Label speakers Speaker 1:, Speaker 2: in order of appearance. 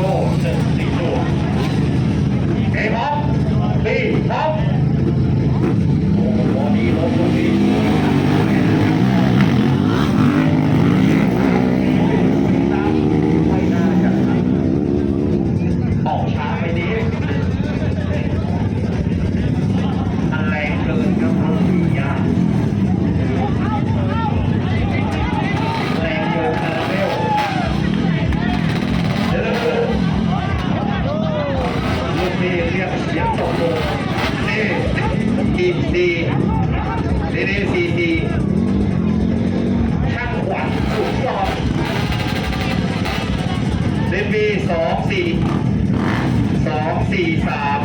Speaker 1: โก้เจ็ดสิบตัวเฮ้ยบ๊อบบีบ๊อบโอ้โหดีลบตรงนี้ไม่น่าจะทันออกช้าไปนิด เรียกเสียงตกลงนี่ทีดีดีดีซีทีช่างขวัญสุดยอดเดนบีสองสี่สองสี่สาม